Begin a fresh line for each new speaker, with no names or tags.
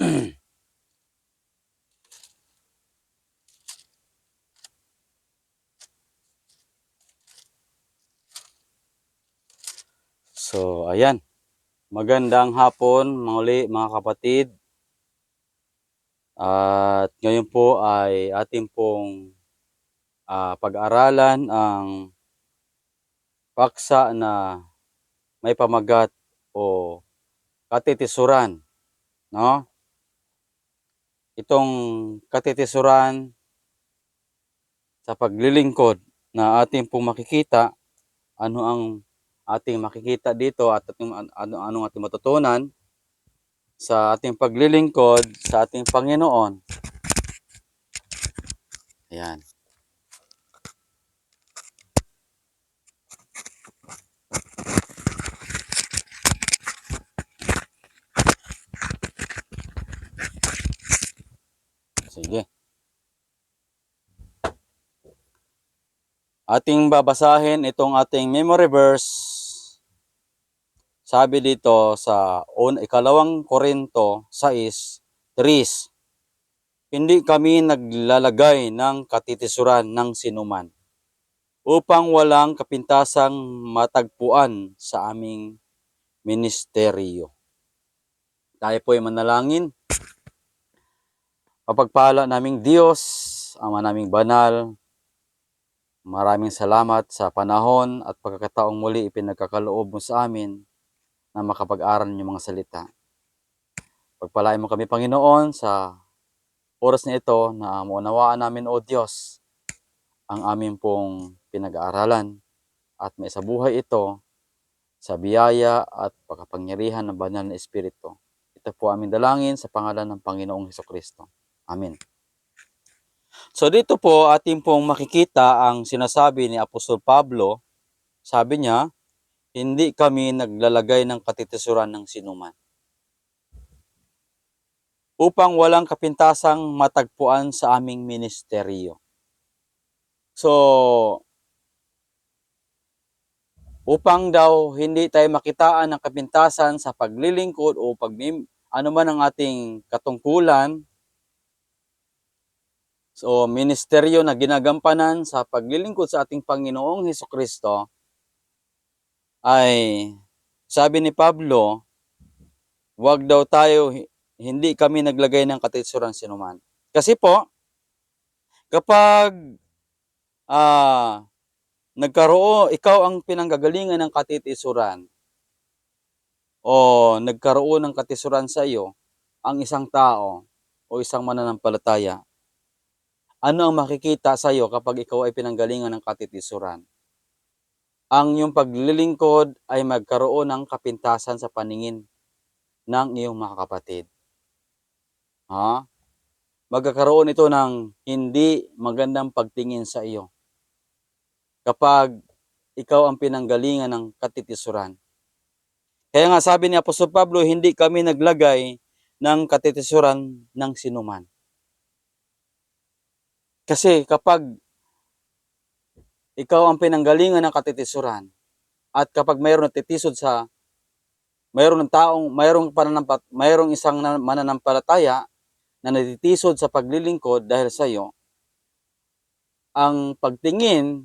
So, ayan. Magandang hapon, muli mga kapatid. At ngayon po ay ating pong ah, pag-aralan ang paksa na may pamagat o katitisuran, no? Itong katitisuran sa paglilingkod na ating pong makikita, ano ang ating makikita dito at ating, ano, anong ating matutunan sa ating paglilingkod sa ating Panginoon. Ayan. Sige. Ating babasahin itong ating memory verse. Sabi dito sa un, ikalawang Korinto 6:3. Hindi kami naglalagay ng katitisuran ng sinuman upang walang kapintasang matagpuan sa aming ministeryo. Tayo po ay manalangin. Papagpala naming Diyos, Ama naming banal, maraming salamat sa panahon at pagkakataong muli ipinagkakaloob mo sa amin na makapag-aral ng mga salita. Pagpalain mo kami, Panginoon, sa oras na ito na maunawaan namin, O Diyos, ang aming pong pinag-aaralan at may buhay ito sa biyaya at pagkapangyarihan ng banal na Espiritu. Ito po aming dalangin sa pangalan ng Panginoong Heso Kristo. Amen. So dito po ating pong makikita ang sinasabi ni Apostol Pablo. Sabi niya, hindi kami naglalagay ng katitisuran ng sinuman. Upang walang kapintasang matagpuan sa aming ministeryo. So, upang daw hindi tayo makitaan ng kapintasan sa paglilingkod o pag ano man ang ating katungkulan, So, ministeryo na ginagampanan sa paglilingkod sa ating Panginoong Heso Kristo ay sabi ni Pablo, wag daw tayo, hindi kami naglagay ng katitsuran sinuman. Kasi po, kapag ah, nagkaroon, ikaw ang pinanggagalingan ng katitisuran o nagkaroon ng katisuran sa iyo, ang isang tao o isang mananampalataya, ano ang makikita sa iyo kapag ikaw ay pinanggalingan ng katitisuran? Ang iyong paglilingkod ay magkaroon ng kapintasan sa paningin ng iyong mga kapatid. Ha? Magkakaroon ito ng hindi magandang pagtingin sa iyo. Kapag ikaw ang pinanggalingan ng katitisuran. Kaya nga sabi ni Apostol Pablo, hindi kami naglagay ng katitisuran ng sinuman. Kasi kapag ikaw ang pinanggalingan ng katitisuran at kapag mayroong natitisod sa mayroong ng taong mayroong pananampat mayroong isang mananampalataya na natitisod sa paglilingkod dahil sa iyo ang pagtingin